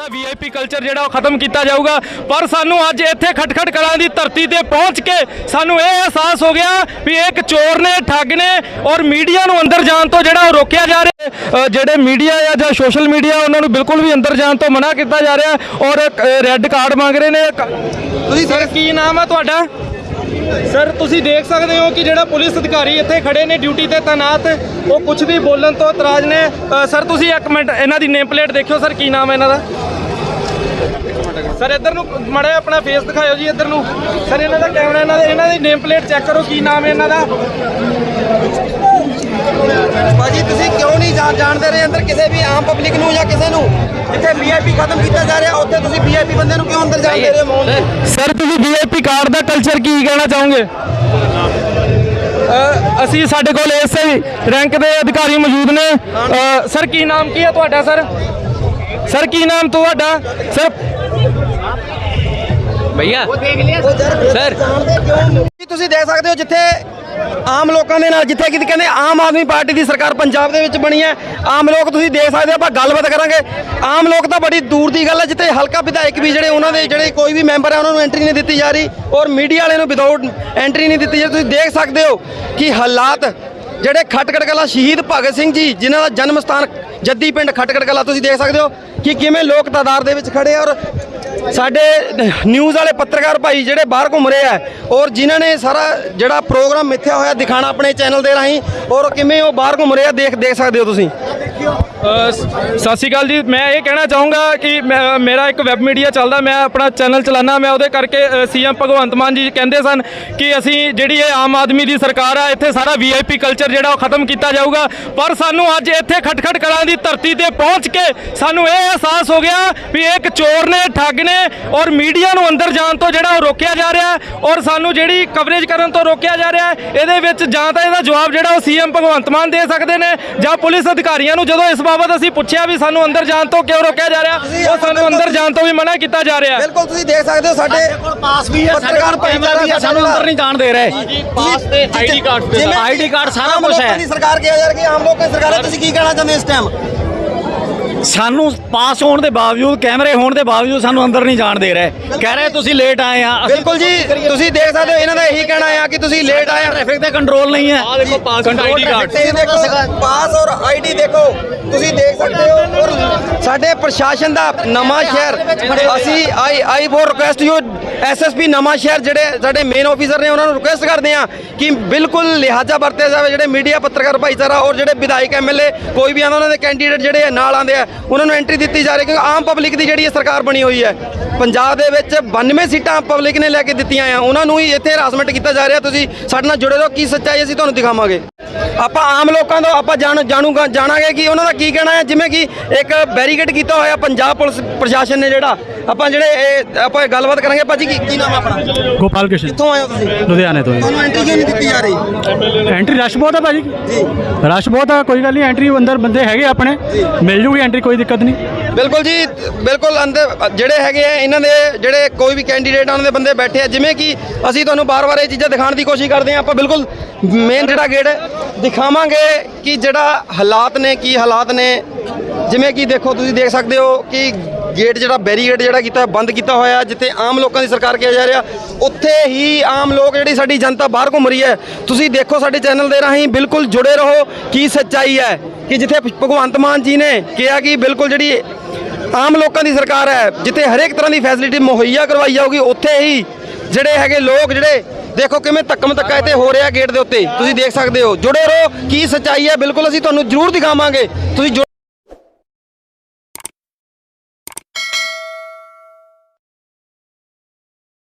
Culture ਜਿਹੜਾ ਉਹ ਖਤਮ ਕੀਤਾ ਜਾਊਗਾ। ਪਰ ਸਾਨੂੰ ਅੱਜ ਇੱਥੇ ਖਟਖਟ ਕਲਾਂ ਦੀ ਧਰਤੀ ਤੇ ਪਹੁੰਚ ਕੇ ਸਾਨੂੰ ਇਹ ਅਹਿਸਾਸ ਹੋ ਗਿਆ ਵੀ ਇਹ ਇੱਕ ਚੋਰ ਨੇ ਠੱਗ ਨੇ ਔਰ ਮੀਡੀਆ ਨੂੰ ਅੰਦਰ ਜਾਣ ਤੋਂ ਜਿਹੜਾ ਉਹ ਰੋਕਿਆ ਜਾ ਰਿਹਾ ਹੈ। ਅ, ਜਿਹੜੇ ਮੀਡੀਆ ਆ ਜਾਂ ਸੋਸ਼ਲ ਮੀਡੀਆ ਉਹਨਾਂ ਨੂੰ ਬਿਲਕੁਲ ਵੀ ਅੰਦਰ ਜਾਣ ਤੋਂ ਮਨਾ ਕੀਤਾ ਜਾ ਰਿਹਾ ਹੈ ਔਰ ਰੈੱਡ ਕਾਰਡ ਮੰਗ ਰਹੇ ਨੇ। ਤੁਸੀਂ ਸਰ ਕੀ ਨਾਮ ਹੈ ਤੁਹਾਡਾ? ਸਰ ਤੁਸੀਂ ਦੇਖ ਸਕਦੇ ਹੋ ਕਿ ਜਿਹੜਾ ਪੁਲਿਸ ਅਧਿਕਾਰੀ ਇੱਥੇ ਖੜੇ ਨੇ ਡਿਊਟੀ ਤੇ ਤਾਇਨਾਤ ਉਹ ਕੁਝ ਵੀ ਬੋਲਣ ਤੋਂ ਇਤਰਾਜ਼ ਨੇ। ਅ, ਸਰ ਤੁਸੀਂ ਇੱਕ ਮਿੰਟ ਇਹਨਾਂ ਦੀ ਨੇਮ ਪਲੇਟ ਦੇਖਿਓ। ਸਰ ਕੀ ਨਾਮ ਹੈ ਇਹਨਾਂ ਦਾ? ਸਰ ਇੱਧਰ ਨੂੰ ਮੜਾ ਆਪਣਾ ਫੇਸ ਦਿਖਾਇਓ ਜੀ ਇੱਧਰ ਨੂੰ। ਸਰ ਇਹਨਾਂ ਦਾ ਕੈਮਰਾ ਇਹਨਾਂ ਦੇ ਇਹਨਾਂ ਦੀ ਨੇਮ ਪਲੇਟ ਚੈੱਕ ਕਰੋ ਕੀ ਨਾਮ ਹੈ ਇਹਨਾਂ ਦਾ। ਭਾਜੀ ਤੁਸੀਂ ਕਿਉਂ ਨਹੀਂ ਜਾਣ ਜਾਣਦੇ ਰਹੇ ਅੰਦਰ ਕਿਸੇ ਵੀ ਆਮ ਪਬਲਿਕ ਨੂੰ ਜਾਂ ਕਿਸੇ ਨੂੰ? ਜਿੱਥੇ ਵੀਆਈਪੀ ਖਤਮ ਕੀਤਾ ਜਾ ਰਿਹਾ ਉੱਥੇ ਤੁਸੀਂ ਵੀਆਈਪੀ ਬੰਦੇ ਨੂੰ ਕਿਉਂ ਅੰਦਰ ਜਾਣ ਦੇ ਰਹੇ ਹੋ ਮੌਨ ਸਰ ਤੁਸੀਂ ਵੀਆਈਪੀ ਕਾਰਡ ਦਾ ਕਲਚਰ ਕੀ ਕਹਿਣਾ ਚਾਹੋਗੇ? ਅ, ਅਸੀਂ ਸਾਡੇ ਕੋਲ ਇਸੇ ਰੈਂਕ ਦੇ ਅਧਿਕਾਰੀ ਮੌਜੂਦ ਨੇ। ਸਰ ਕੀ ਨਾਮ ਕੀ ਹੈ ਤੁਹਾਡਾ ਸਰ? ਸਰ ਕੀ ਨਾਮ ਤੁਹਾਡਾ? ਸਰ ਭਈਆ। ਸਰ। ਤੁਸੀਂ ਦੇਖ ਸਕਦੇ ਹੋ ਜਿੱਥੇ ਆਮ ਲੋਕਾਂ ਦੇ ਨਾਲ, ਜਿੱਥੇ ਕਿ ਕਹਿੰਦੇ ਆਮ ਆਦਮੀ ਪਾਰਟੀ ਦੀ ਸਰਕਾਰ ਪੰਜਾਬ ਦੇ ਵਿੱਚ ਬਣੀ ਹੈ। ਆਮ ਲੋਕ ਤੁਸੀਂ ਦੇਖ ਸਕਦੇ ਹੋ, ਆਪਾਂ ਗੱਲਬਾਤ ਕਰਾਂਗੇ। ਆਮ ਲੋਕ ਤਾਂ ਬੜੀ ਦੂਰ ਦੀ ਗੱਲ ਹੈ, ਜਿੱਥੇ ਹਲਕਾ ਵਿਧਾਇਕ ਵੀ ਜਿਹੜੇ ਉਹਨਾਂ ਦੇ, ਜਿਹੜੇ ਕੋਈ ਵੀ ਮੈਂਬਰ ਹੈ, ਉਹਨਾਂ ਨੂੰ ਐਂਟਰੀ ਨਹੀਂ ਦਿੱਤੀ ਜਾ ਰਹੀ ਔਰ ਮੀਡੀਆ ਵਾਲਿਆਂ ਨੂੰ ਵਿਦਆਊਟ ਐਂਟਰੀ ਨਹੀਂ ਦਿੱਤੀ ਜਾ ਰਹੀ। ਤੁਸੀਂ ਦੇਖ ਸਕਦੇ ਹੋ ਕਿ ਹਾਲਾਤ ਜਿਹੜੇ ਖਟਕੜ ਕਲਾ ਸ਼ਹੀਦ ਭਗਤ ਸਿੰਘ ਜੀ, ਜਿਨ੍ਹਾਂ ਦਾ ਜਨਮ ਸਥਾਨ ਜੱਦੀ ਪਿੰਡ ਖਟਕੜ ਕਲਾ, ਤੁਸੀਂ ਦੇਖ ਸਕਦੇ ਹੋ ਕਿ ਕਿਵੇਂ ਲੋਕ ਤਾਦਾਦ ਦੇ ਵਿੱਚ ਖੜੇ ਔਰ ਸਾਡੇ ਨਿਊਜ਼ ਵਾਲੇ ਪੱਤਰਕਾਰ ਭਾਈ ਜਿਹੜੇ ਬਾਹਰ ਘੁੰਮ ਰਹੇ ਆ ਔਰ ਜਿਨ੍ਹਾਂ ਨੇ ਸਾਰਾ ਜਿਹੜਾ ਪ੍ਰੋਗਰਾਮ ਮਿੱਥਿਆ ਹੋਇਆ ਦਿਖਾਣਾ ਆਪਣੇ ਚੈਨਲ ਦੇ ਰਾਹੀਂ ਔਰ ਕਿਵੇਂ ਉਹ ਬਾਹਰ ਘੁੰਮ ਰਹੇ ਆ, ਦੇਖ ਦੇਖ ਸਕਦੇ ਹੋ ਤੁਸੀਂ। ਸਤਿ ਸ਼੍ਰੀ ਅਕਾਲ ਜੀ। ਮੈਂ ਇਹ ਕਹਿਣਾ ਚਾਹੂੰਗਾ ਕਿ ਮੈਂ- ਮੇਰਾ ਇੱਕ ਵੈਬ ਮੀਡੀਆ ਚੱਲਦਾ, ਮੈਂ ਆਪਣਾ ਚੈਨਲ ਚਲਾਨਾ ਮੈਂ ਉਹਦੇ ਕਰਕੇ ਸੀਐਮ ਭਗਵੰਤ ਮਾਨ ਜੀ ਕਹਿੰਦੇ ਸਨ ਕਿ ਅਸੀਂ ਜਿਹੜੀ ਇਹ ਆਮ ਆਦਮੀ ਦੀ ਸਰਕਾਰ ਆ, ਇੱਥੇ ਸਾਰਾ ਵੀਆਈਪੀ ਕਲਚਰ ਜਿਹੜਾ ਉਹ ਖਤਮ ਕੀਤਾ ਜਾਊਗਾ। ਪਰ ਸਾਨੂੰ ਅੱਜ ਇੱਥੇ ਖਟਖਟ ਕਲਾਂ ਦੀ ਧਰਤੀ ਤੇ ਪਹੁੰਚ ਕੇ ਸਾਨੂੰ ਇਹ ਅਹਿਸਾਸ ਹੋ ਗਿਆ ਵੀ ਇਹ ਇੱਕ ਚੋਰ ਨੇ, ਠੱਗ ਨੇ ਔਰ ਮੀਡੀਆ ਨੂੰ ਅੰਦਰ ਜਾਣ ਤੋਂ ਜਿਹੜਾ ਉਹ ਰੋਕਿਆ ਜਾ ਰਿਹਾ ਔਰ ਸਾਨੂੰ ਜਿਹੜੀ ਕਵਰੇਜ ਕਰਨ ਤੋਂ ਰੋਕਿਆ ਜਾ ਰਿਹਾ, ਇਹਦੇ ਵਿੱਚ ਜਾਂ ਤਾਂ ਇਹਦਾ ਜਵਾਬ ਜਿਹੜਾ ਉਹ ਸੀਐਮ ਭਗਵੰਤ ਮਾਨ ਦੇ ਸਕਦੇ ਨੇ ਜਾਂ ਪੁਲਿਸ ਅਧਿਕਾਰੀਆਂ ਨੂੰ ਜਦੋਂ ਇਸ ਬਾਬਤ ਅਸੀਂ ਪੁੱਛਿਆ ਵੀ ਸਾਨੂੰ ਅੰਦਰ ਜਾਣ ਤੋਂ ਕਿਉਂ ਰੋਕਿਆ ਜਾ ਰਿਹਾ? ਉਹ ਸਾਨੂੰ ਅੰਦਰ ਜਾਣ ਤੋਂ ਵੀ ਮਨਾ ਕੀਤਾ ਜਾ ਰਿਹਾ। ਹੈ ਬਿਲਕੁਲ ਤੁਸੀਂ ਦੇਖ ਸਕਦੇ ਹੋ ਸਾਡੇ ਪਾਸ ਵੀ ਹੈ ਪੱਤਰਕਾਰ ਭਾਈਚਾਰਾ ਵੀ ਹੈ, ਸਾਨੂੰ ਅੰਦਰ ਨਹੀਂ ਜਾਣ ਦੇ ਰਹੇ। ਪਾਸ ਤੇ ਆਈਡੀ ਕਾਰਡ ਆਈਡੀ ਕਾਰਡ ਸਾਰਾ ਕੁਝ ਹੈ। ਸਰਕਾਰ ਕਿਹਾ ਜਾ ਰਿਹਾ ਕਿ ਆਮ ਲੋਕਾਂ ਦੀ ਸਰਕਾਰ ਹੈ ਤੁਸੀਂ ਕੀ ਕਹਿਣਾ ਚਾਹੁੰਦੇ ਹੋ ਇਸ ਟਾਈਮ ਸਾਨੂੰ ਪਾਸ ਹੋਣ ਦੇ ਬਾਵਜੂਦ ਕੈਮਰੇ ਹੋਣ ਦੇ ਬਾਵਜੂਦ ਸਾਨੂੰ ਅੰਦਰ ਨਹੀਂ ਜਾਣ ਦੇ ਰਹੇ। ਕਹਿ ਰਹੇ ਤੁਸੀਂ ਲੇਟ ਆਏ ਆ ਬਿਲਕੁਲ ਜੀ ਤੁਸੀਂ ਦੇਖ ਸਕਦੇ ਹੋ ਇਹਨਾਂ ਦਾ ਇਹੀ ਕਹਿਣਾ ਆ ਕਿ ਤੁਸੀਂ ਲੇਟ ਆਏ ਆ। ਟ੍ਰੈਫਿਕ ਤੇ ਕੰਟਰੋਲ ਨਹੀਂ ਹੈ। ਦੇਖੋ ਪਾਸ ਆਈਡੀ ਕਾਰਡ ਤੇ ਦੇਖੋ ਪਾਸ ਔਰ ਆਈਡੀ ਦੇਖੋ। ਤੁਸੀਂ ਦੇਖ ਸਕਦੇ ਹੋ ਔਰ ਸਾਡੇ ਪ੍ਰਸ਼ਾਸਨ ਦਾ ਨਵਾਂ ਸ਼ਹਿਰ ਅਸੀਂ I I for request you SSP Nawanshahr ਜਿਹੜੇ ਸਾਡੇ ਮੇਨ ਆਫੀਸਰ ਨੇ ਉਹਨਾਂ ਨੂੰ ਰਿਕੁਐਸਟ ਕਰਦੇ ਆ ਕਿ ਬਿਲਕੁਲ ਲਿਹਾਜ਼ਾ ਵਰਤਿਆ ਜਾਵੇ ਜਿਹੜੇ ਮੀਡੀਆ ਪੱਤਰਕਾਰ ਭਾਈਚਾਰਾ ਔਰ ਜਿਹੜੇ ਵਿਧਾਇਕ ਐਮਐਲਏ ਕੋਈ ਵੀ ਆਉਂਦਾ ਉਹਨਾਂ ਦੇ ਕੈਂਡੀਡੇਟ ਜਿਹੜੇ ਆ, ਨਾਲ ਆਉਂਦੇ ਆ ਉਹਨਾਂ ਨੂੰ ਐਂਟਰੀ ਦਿੱਤੀ ਜਾ ਰਹੀ ਕਿਉਂਕਿ ਆਮ ਪਬਲਿਕ ਦੀ ਜਿਹੜੀ ਇਹ ਸਰਕਾਰ ਬਣੀ ਹੋਈ ਹੈ, ਪੰਜਾਬ ਦੇ ਵਿੱਚ 92 ਸੀਟਾਂ ਪਬਲਿਕ ਨੇ ਲੈ ਕੇ ਦਿੱਤੀਆਂ ਆ, ਉਹਨਾਂ ਨੂੰ ਹੀ ਇੱਥੇ ਹਰਾਸਮੈਂਟ ਕੀਤਾ ਜਾ ਰਿਹਾ। ਤੁਸੀਂ ਸਾਡੇ ਨਾਲ ਜੁੜੇ ਰਹੋ, ਕੀ ਸੱਚਾਈ ਅਸੀਂ ਤੁਹਾਨੂੰ ਦਿਖਾਵਾਂਗੇ। ਆਪਾਂ ਆਮ ਲੋਕਾਂ ਤੋਂ ਆਪਾਂ ਜਾਣ ਜਾਣੂਗਾ ਜਾਣਾਂਗੇ ਕਿ ਉਹਨਾਂ ਦਾ ਕੀ ਕਹਿਣਾ ਹੈ। ਜਿਵੇਂ ਕਿ ਇੱਕ ਬੈਰੀਕੇਡ ਕੀਤਾ ਹੋਇਆ ਪੰਜਾਬ ਪੁਲਿਸ ਪ੍ਰਸ਼ਾਸਨ ਨੇ ਜਿਹੜਾ। ਆਪਾਂ ਜਿਹੜੇ ਇਹ ਆਪਾਂ ਇਹ ਗੱਲਬਾਤ ਕਰਾਂਗੇ। ਭਾਜੀ ਕੀ ਕੀ ਨਾਮ ਹੈ ਆਪਣਾ? ਗੋਪਾਲ ਕ੍ਰਿਸ਼ਨ ਕਿੱਥੋਂ ਆਏ ਹੋ ਤੁਸੀਂ? ਲੁਧਿਆਣੇ ਤੋਂ ਤੁਹਾਨੂੰ ਐਂਟਰੀ ਕਿਉਂ ਨਹੀਂ ਦਿੱਤੀ ਜਾ ਰਹੀ? ਐਂਟਰੀ ਰਸ਼ ਬਹੁਤ ਆ ਭਾਜੀ। ਜੀ। ਰਸ਼ ਬਹੁਤ ਆ ਕੋਈ ਗੱਲ ਨਹੀਂ ਐਂਟਰੀ ਅੰਦਰ ਬੰਦੇ ਹੈਗੇ ਆਪਣੇ। ਮਿਲ ਜੂਗੀ ਐਂਟਰੀ ਕੋਈ ਦਿੱਕਤ ਨਹੀਂ। ਬਿਲਕੁਲ ਜੀ, ਬਿਲਕੁਲ ਅੰਦਰ, ਜਿਹੜੇ ਹੈਗੇ ਆ, ਇਹਨਾਂ ਦੇ ਜਿਹੜੇ ਕੋਈ ਵੀ ਕੈਂਡੀਡੇਟ ਉਹਨਾਂ ਦੇ ਬੰਦੇ ਬੈਠੇ ਆ। ਜਿਵੇਂ ਕਿ ਅਸੀਂ ਤੁਹਾਨੂੰ ਬਾਰ-ਬਾਰ ਇਹ ਚੀਜ਼ਾਂ ਦਿਖਾਉਣ ਦੀ ਕੋਸ਼ਿਸ਼ ਕਰਦੇ ਆ, ਆਪਾਂ ਬਿਲਕੁਲ ਮੇਨ ਜਿਹੜਾ ਗੇਟ ਦਿਖਾਵਾਂਗੇ ਕਿ ਜਿਹੜਾ ਹਾਲਾਤ ਨੇ, ਕੀ ਹਾਲਾਤ ਨੇ। ਜਿਵੇਂ ਕਿ ਦੇਖੋ, ਤੁਸੀਂ ਦੇਖ ਸਕਦੇ ਹੋ ਕਿ ਗੇਟ ਜਿਹੜਾ ਬੈਰੀਗੇਟ ਜਿਹੜਾ ਕੀਤਾ ਬੰਦ ਕੀਤਾ ਹੋਇਆ, ਜਿੱਥੇ ਆਮ ਲੋਕਾਂ ਦੀ ਸਰਕਾਰ ਕਿਹਾ ਜਾ ਰਿਹਾ, ਉੱਥੇ ਹੀ ਆਮ ਲੋਕ ਜਿਹੜੀ ਸਾਡੀ ਜਨਤਾ ਬਾਹਰ ਘੁੰਮ ਰਹੀ ਹੈ। ਤੁਸੀਂ ਦੇਖੋ ਸਾਡੇ ਚੈਨਲ ਦੇ ਰਾਹੀਂ ਬਿਲਕੁਲ ਜੁੜੇ ਰਹੋ, ਕੀ ਸੱਚਾਈ ਹੈ ਕਿ ਜਿੱਥੇ ਭਗਵੰਤ ਮਾਨ ਜੀ ਨੇ ਕਿਹਾ ਕਿ ਬਿਲਕੁਲ ਜਿਹੜੀ ਆਮ ਲੋਕਾਂ ਦੀ ਸਰਕਾਰ ਹੈ, ਜਿੱਥੇ ਹਰੇਕ ਤਰ੍ਹਾਂ ਦੀ ਫੈਸਿਲਿਟੀ ਮੁਹੱਈਆ ਕਰਵਾਈ ਜਾਊਗੀ, ਉੱਥੇ ਹੀ ਜਿਹੜੇ ਹੈਗੇ ਲੋਕ ਜਿਹੜੇ, ਦੇਖੋ ਕਿਵੇਂ ਧੱਕਮ ਧੱਕਾ ਇੱਥੇ ਹੋ ਰਿਹਾ ਗੇਟ ਦੇ ਉੱਤੇ। ਤੁਸੀਂ ਦੇਖ ਸਕਦੇ ਹੋ, ਜੁੜੇ ਰਹੋ, ਕੀ ਸੱਚਾਈ ਹੈ, ਬਿਲਕੁਲ ਅਸੀਂ ਤੁਹਾਨੂੰ ਜ਼ਰੂਰ ਦਿਖਾਵਾਂਗੇ। ਤੁਸੀਂ ਜੁ-